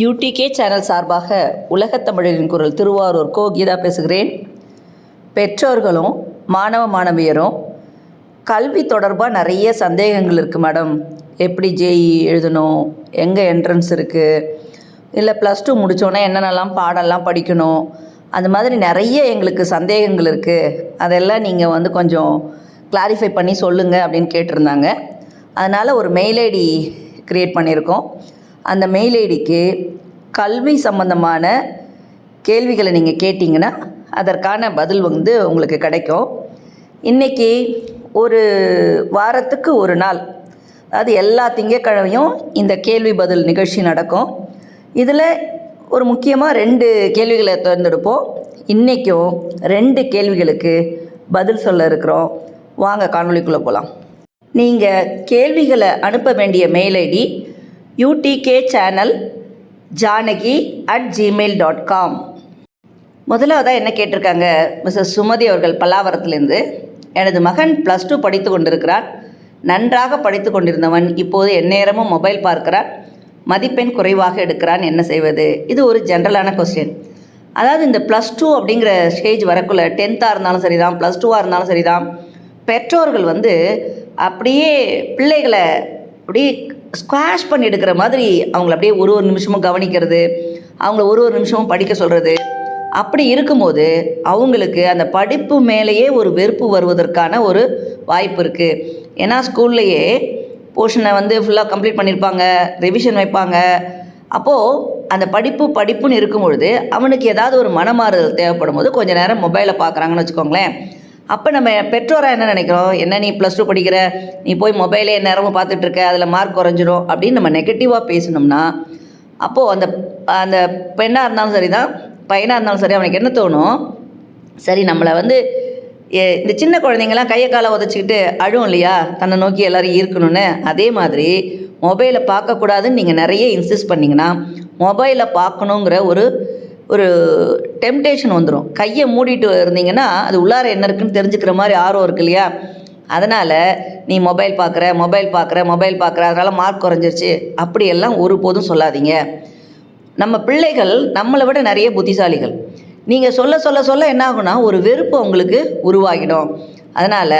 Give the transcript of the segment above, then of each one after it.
UDK channel சார்பாக உலகத் தமிழரின் குரல் திருவாரூர் கோ கீதா பேசுகிறேன். பெற்றோர்களும் மாணவ மாணவியரும் கல்வி தொடர்பாக நிறைய சந்தேகங்கள் இருக்குது மேடம். எப்படி ஜேஇ எழுதணும்? எங்கே என்ட்ரன்ஸ் இருக்குது இல்லை ப்ளஸ் டூ முடித்தோன்னே என்னென்னலாம் பாடம்லாம் படிக்கணும்? அந்த மாதிரி நிறைய எங்களுக்கு சந்தேகங்கள் இருக்குது அதெல்லாம் நீங்கள் வந்து கொஞ்சம் கிளாரிஃபை பண்ணி சொல்லுங்கள் அப்படின்னு கேட்டிருந்தாங்க. அதனால் ஒரு மெயில் ஐடி க்ரியேட் பண்ணியிருக்கோம். அந்த மெயில் ஐடிக்கு கல்வி சம்பந்தமான கேள்விகளை நீங்கள் கேட்டிங்கன்னா அதற்கான பதில் வந்து உங்களுக்கு கிடைக்கும். இன்றைக்கி ஒரு வாரத்துக்கு ஒரு நாள் அதாவது எல்லா திங்கட்கிழமையும் இந்த கேள்வி பதில் நிகழ்ச்சி நடக்கும். இதில் ஒரு முக்கியமாக ரெண்டு கேள்விகளை தேர்ந்தெடுப்போம். இன்றைக்கும் ரெண்டு கேள்விகளுக்கு பதில் சொல்ல இருக்கிறோம். வாங்க காணொளிக்குள்ளே போகலாம் நீங்கள் கேள்விகளை அனுப்ப வேண்டிய mail ID UTK channel Janaki at Gmail dot com முதலாவதாக என்ன கேட்டிருக்காங்க? மிஸ்ஸஸ் சுமதி அவர்கள் பல்லாவரத்திலிருந்து எனது மகன் ப்ளஸ் டூ படித்து கொண்டிருக்கிறான் நன்றாக படித்து கொண்டிருந்தவன் இப்போது எந்நேரமும் மொபைல் பார்க்கிறான். மதிப்பெண் குறைவாக எடுக்கிறான். என்ன செய்வது? இது ஒரு ஜென்ரலான கொஸ்டின் அதாவது இந்த ப்ளஸ் டூ அப்படிங்கிற ஸ்டேஜ் வரக்குள்ள டென்த்தாக இருந்தாலும் சரிதான் ப்ளஸ் டூவாக இருந்தாலும் சரிதான். பெற்றோர்கள் வந்து அப்படியே பிள்ளைகளை அப்படியே ஸ்குவாஷ் பண்ணி எடுக்கிற மாதிரி அவங்கள அப்படியே ஒரு ஒரு நிமிஷமும் கவனிக்கிறது அவங்கள ஒரு ஒரு நிமிஷமும் படிக்க சொல்கிறது அப்படி இருக்கும்போது அவங்களுக்கு அந்த படிப்பு மேலேயே ஒரு வெறுப்பு வருவதற்கான ஒரு வாய்ப்பு இருக்குது ஏன்னா ஸ்கூல்லையே போர்ஷனை வந்து ஃபுல்லாக கம்ப்ளீட் பண்ணியிருப்பாங்க ரிவிஷன் வைப்பாங்க. அப்போது அந்த படிப்பு படிப்புன்னு இருக்கும் பொழுது அவனுக்கு ஏதாவது ஒரு மனமாறுதல் தேவைப்படும் போது கொஞ்சம் நேரம் மொபைலை பார்க்குறாங்கன்னு வச்சுக்கோங்களேன். அப்போ நம்ம பெற்றோராக என்ன நினைக்கிறோம்? என்ன நீ ப்ளஸ் டூ படிக்கிற? நீ போய் மொபைலே நேரமும் பார்த்துட்ருக்க அதில் மார்க் குறைஞ்சிரும் அப்படின்னு நம்ம நெகட்டிவாக பேசினோம்னா அப்போது அந்த அந்த பெண்ணாக இருந்தாலும் சரி தான் பையனாக இருந்தாலும் சரி அவனுக்கு என்ன தோணும்? சரி நம்மளை வந்து இந்த சின்ன குழந்தைங்களாம் கையை காலை உதச்சிக்கிட்டு அழுவும் இல்லையா? தன்னை நோக்கி எல்லோரும் இருக்கணும்னு அதே மாதிரி மொபைலை பார்க்கக்கூடாதுன்னு நீங்கள் நிறைய இன்சிஸ்ட் பண்ணிங்கன்னா மொபைலை பார்க்கணுங்கிற ஒரு ஒரு டெம்டேஷன் வந்துடும் கையை மூடிட்டு இருந்தீங்கன்னா அது உள்ளார என்ன இருக்குன்னு தெரிஞ்சுக்கிற மாதிரி ஆர்வம் இருக்கு இல்லையா? அதனால் நீ மொபைல் பார்க்குற மொபைல் பார்க்குற மொபைல் பார்க்குற அதனால் மார்க் குறைஞ்சிருச்சு. அப்படியெல்லாம் ஒருபோதும் சொல்லாதீங்க. நம்ம பிள்ளைகள் நம்மளை விட நிறைய புத்திசாலிகள். நீங்கள் சொல்ல சொல்ல சொல்ல என்ன ஆகுனா ஒரு வெறுப்பு உங்களுக்கு உருவாகிடும். அதனால்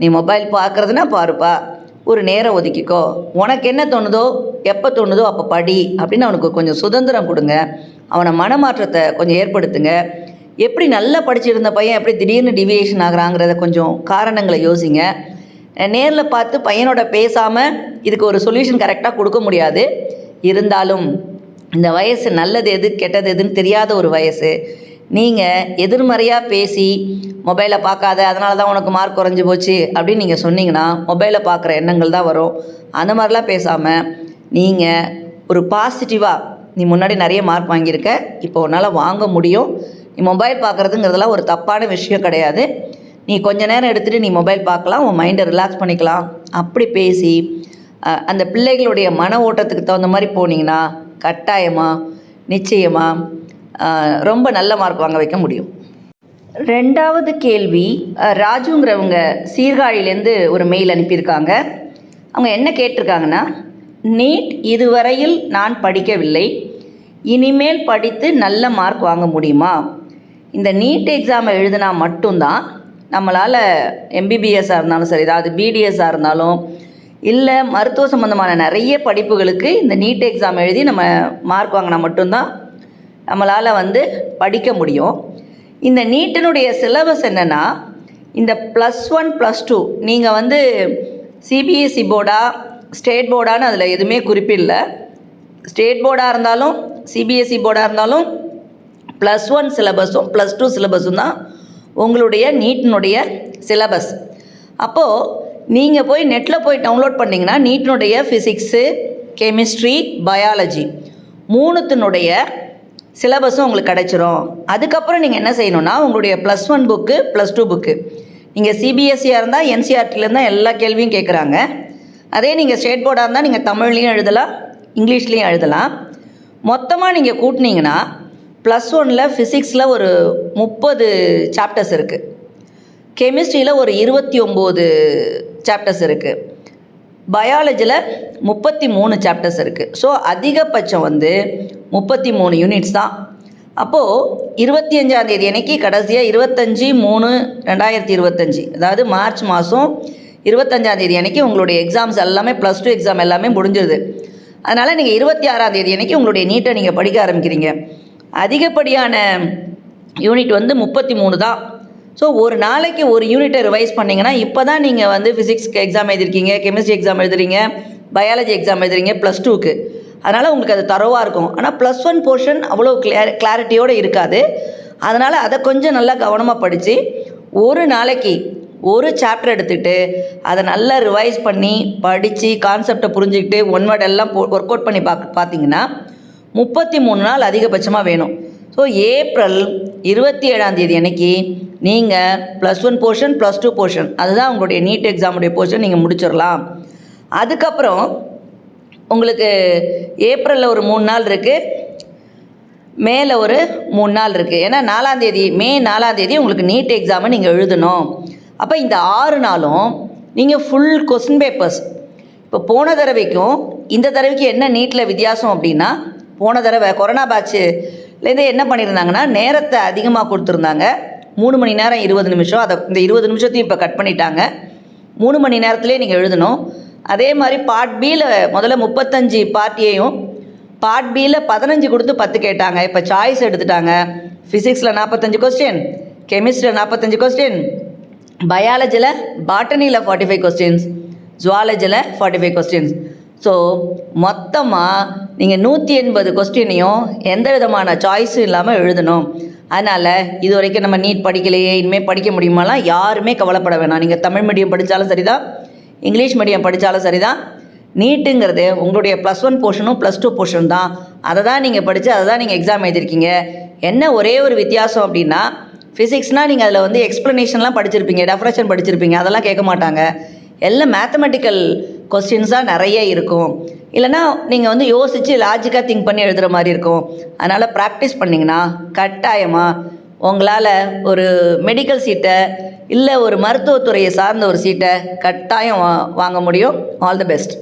நீ மொபைல் பார்க்குறதுனா பாருப்பா ஒரு நேரம் ஒதுக்கிக்கோ. உனக்கு என்ன தோணுதோ எப்போ தோணுதோ அப்போ படி அப்படின்னு அவனுக்கு கொஞ்சம் சுதந்திரம் கொடுங்க. அவனை மனமாற்றத்தை கொஞ்சம் ஏற்படுத்துங்க. எப்படி நல்லா படிச்சிருந்த பையன் எப்படி திடீர்னு டிவியேஷன் ஆகுறாங்கிறத கொஞ்சம் காரணங்களை யோசிங்க. நேரில் பார்த்து பையனோட பேசாமல் இதுக்கு ஒரு சொல்யூஷன் கரெக்டாக கொடுக்க முடியாது. இருந்தாலும் இந்த வயசு நல்லது எது கெட்டது எதுன்னு தெரியாத ஒரு வயசு. நீங்கள் எதிர்மறையாக பேசி மொபைலை பார்க்காத அதனால தான் உனக்கு மார்க் குறைஞ்சி போச்சு அப்படின்னு நீங்கள் சொன்னீங்கன்னா மொபைலை பார்க்குற எண்ணங்கள் தான் வரும். அந்த மாதிரிலாம் பேசாமல் நீங்கள் ஒரு பாசிட்டிவாக நீ முன்னாடி நிறைய மார்க் வாங்கியிருக்க இப்போ உன்னால் வாங்க முடியும். நீ மொபைல் பார்க்குறதுங்கிறதுலாம் ஒரு தப்பான விஷயம் கிடையாது. நீ கொஞ்ச நேரம் எடுத்துகிட்டு நீ மொபைல் பார்க்கலாம் உன் மைண்டை ரிலாக்ஸ் பண்ணிக்கலாம். அப்படி பேசி அந்த பிள்ளைகளுடைய மன ஓட்டத்துக்கு தகுந்த மாதிரி போனீங்கன்னா கட்டாயமாக நிச்சயமாக ரொம்ப நல்ல மார்க் வாங்க வைக்க முடியும். ரெண்டாவது கேள்வி ராஜுங்கிறவங்க சீர்காழியிலேருந்து ஒரு மெயில் அனுப்பியிருக்காங்க. அவங்க என்ன கேட்டிருக்காங்கன்னா நீட் இதுவரையில் நான் படிக்கவில்லை. இனிமேல் படித்து நல்ல மார்க் வாங்க முடியுமா? இந்த நீட் எக்ஸாமை எழுதினா மட்டும்தான் நம்மளால் எம்பிபிஎஸ்ஸாக இருந்தாலும் சரி அதாவது பிடிஎஸ்ஸாக இருந்தாலும் இல்லை மருத்துவ சம்மந்தமான நிறைய படிப்புகளுக்கு இந்த நீட் எக்ஸாம் எழுதி நம்ம மார்க் வாங்கினா மட்டும்தான் நம்மளால் வந்து படிக்க முடியும். இந்த நீட்டினுடைய சிலபஸ் என்னென்னா இந்த ப்ளஸ் ஒன் ப்ளஸ் டூ நீங்கள் வந்து சிபிஎஸ்சி போர்டா ஸ்டேட் போர்டான்னு அதில் எதுவுமே குறிப்பிடல. ஸ்டேட் போர்டாக இருந்தாலும் சிபிஎஸ்சி போர்டாக இருந்தாலும் ப்ளஸ் ஒன் சிலபஸும் ப்ளஸ் டூ சிலபஸும் தான் உங்களுடைய நீட்டினுடைய சிலபஸ் அப்போது நீங்கள் போய் நெட்டில் போய் டவுன்லோட் பண்ணிங்கன்னா நீட்டினுடைய ஃபிசிக்ஸு கெமிஸ்ட்ரி பயாலஜி மூணுத்தினுடைய சிலபஸும் உங்களுக்கு கிடைச்சிரும். அதுக்கப்புறம் நீங்கள் என்ன செய்யணும்னா உங்களுடைய plus one book plus two book நீங்கள் சிபிஎஸ்சியாக இருந்தால் என்சிஆர்டிலேருந்து தான் எல்லா கேள்வியும் கேட்குறாங்க அதே நீங்கள் ஸ்டேட் போர்டாக இருந்தால் நீங்கள் தமிழ்லேயும் எழுதலாம் இங்கிலீஷ்லேயும் எழுதலாம். மொத்தமாக நீங்கள் கூட்டினீங்கன்னா ப்ளஸ் ஒனில் ஃபிசிக்ஸில் ஒரு முப்பது சாப்டர்ஸ் இருக்குது கெமிஸ்ட்ரியில் ஒரு இருபத்தி ஒம்பது சாப்டர்ஸ் இருக்குது பயாலஜியில் முப்பத்தி மூணு சாப்டர்ஸ் இருக்குது ஸோ அதிகபட்சம் வந்து முப்பத்தி மூணு யூனிட்ஸ் தான். அப்போது இருபத்தி அஞ்சாந்தேதி அன்னைக்கு கடைசியாக இருபத்தஞ்சி மூணு ரெண்டாயிரத்தி இருபத்தஞ்சி. அதாவது மார்ச் மாதம் இருபத்தஞ்சாந்தேதி அன்னைக்கு உங்களுடைய எக்ஸாம்ஸ் எல்லாமே ப்ளஸ் டூ எக்ஸாம் எல்லாமே முடிஞ்சிருது. அதனால் நீங்கள் இருபத்தி ஆறாந்தேதி அன்னைக்கு உங்களுடைய நீட்டை நீங்கள் படிக்க ஆரம்பிக்கிறீங்க. அதிகப்படியான யூனிட் வந்து முப்பத்தி மூணு தான். ஸோ ஒரு நாளைக்கு ஒரு யூனிட்டை ரிவைஸ் பண்ணிங்கன்னா இப்போ தான் நீங்கள் வந்து ஃபிசிக்ஸ்க்கு எக்ஸாம் எழுதிருக்கீங்க கெமிஸ்ட்ரி எக்ஸாம் எழுதுறீங்க பயாலஜி எக்ஸாம் எழுதுறீங்க ப்ளஸ் டூக்கு அதனால் உங்களுக்கு அது தரவாக இருக்கும். ஆனால் ப்ளஸ் ஒன் போர்ஷன் அவ்வளோ கிளியர் கிளாரிட்டியோடு இருக்காது. அதனால் அதை கொஞ்சம் நல்லா கவனமாக படித்து ஒரு நாளைக்கு ஒரு சாப்டர் எடுத்துகிட்டு அதை நல்லா ரிவைஸ் பண்ணி படித்து கான்செப்டை புரிஞ்சுக்கிட்டு ஒன் வேர்ட் எல்லாம் போ ஒர்க் அவுட் பண்ணி பார்க்க பார்த்தீங்கன்னா முப்பத்தி மூணு நாள் அதிகபட்சமாக வேணும். ஸோ ஏப்ரல் இருபத்தி ஏழாம் தேதி அன்னைக்கு நீங்கள் plus one portion plus two portion அதுதான் உங்களுடைய நீட் எக்ஸாமுடைய போர்ஷன் நீங்கள் முடிச்சிடலாம் அதுக்கப்புறம் உங்களுக்கு ஏப்ரலில் ஒரு மூணு நாள் இருக்குது மேலே ஒரு மூணு நாள் இருக்குது ஏன்னா நாலாந்தேதி மே நாலாந்தேதி உங்களுக்கு நீட் எக்ஸாமை நீங்கள் எழுதணும். அப்போ இந்த ஆறு நாளும் நீங்கள் ஃபுல் கொஸ்டின் பேப்பர்ஸ் இப்போ போன தடவைக்கும் இந்த தடவைக்கு என்ன நீட்டில் வித்தியாசம் அப்படின்னா போன தடவை கொரோனா பேட்சுலேருந்து என்ன பண்ணியிருந்தாங்கன்னா நேரத்தை அதிகமாக கொடுத்துருந்தாங்க. மூணு மணி நேரம் இருபது நிமிஷம். அதை இந்த இருபது நிமிஷத்தையும் இப்போ கட் பண்ணிட்டாங்க. மூணு மணி நேரத்துலேயே நீங்கள் எழுதணும். அதே மாதிரி பார்ட் பியில் முதல்ல முப்பத்தஞ்சு பார்ட்டியையும் பார்ட் பியில் பதினஞ்சு கொடுத்து பத்து கேட்டாங்க. இப்போ சாய்ஸ் எடுத்துட்டாங்க. ஃபிசிக்ஸில் நாற்பத்தஞ்சு கொஸ்டின் கெமிஸ்ட்ரியில் நாற்பத்தஞ்சு கொஸ்டின் பயாலஜியில் பாட்டனியில் ஃபார்ட்டி ஃபைவ் கொஸ்டின்ஸ் ஜுவாலஜியில் ஃபார்ட்டி ஃபைவ் கொஸ்டின்ஸ் ஸோ மொத்தமாக நீங்கள் நூற்றி எண்பது கொஸ்டினையும் எந்த விதமான சாய்ஸும் இல்லாமல் எழுதணும். அதனால் இது வரைக்கும் நம்ம நீட் படிக்கலையே இனிமேல் படிக்க முடியுமாலாம் யாருமே கவலைப்பட வேணாம். நீங்கள் தமிழ் மீடியம் படித்தாலும் சரிதான் இங்கிலீஷ் மீடியம் படித்தாலும் சரிதான். நீட்டுங்கிறது உங்களுடைய ப்ளஸ் ஒன் போர்ஷனும் ப்ளஸ் டூ போர்ஷன் தான் அதை தான். நீங்கள் படித்து அதை தான் நீங்கள் எக்ஸாம் எழுதிருக்கீங்க என்ன ஒரே ஒரு வித்தியாசம் அப்படின்னா ஃபிசிக்ஸ்னால் நீங்கள் அதில் வந்து எக்ஸ்ப்ளனேஷன்லாம் படிச்சிருப்பீங்க டெஃபரேஷன் படிச்சிருப்பீங்க அதெல்லாம் கேட்க மாட்டாங்க. எல்லாம் மேத்தமெட்டிக்கல் கொஸ்டின்ஸாக நிறைய இருக்கும். இல்லைனா நீங்கள் வந்து யோசித்து லாஜிக்காக திங்க் பண்ணி எழுதுகிற மாதிரி இருக்கும். அதனால் ப்ராக்டிஸ் பண்ணிங்கன்னா கட்டாயமாக உங்களால் ஒரு மெடிக்கல் சீட்டை இல்லை ஒரு மருத்துவத்துறையை சார்ந்த ஒரு சீட்டை கட்டாயம் வா வாங்க முடியும். All the best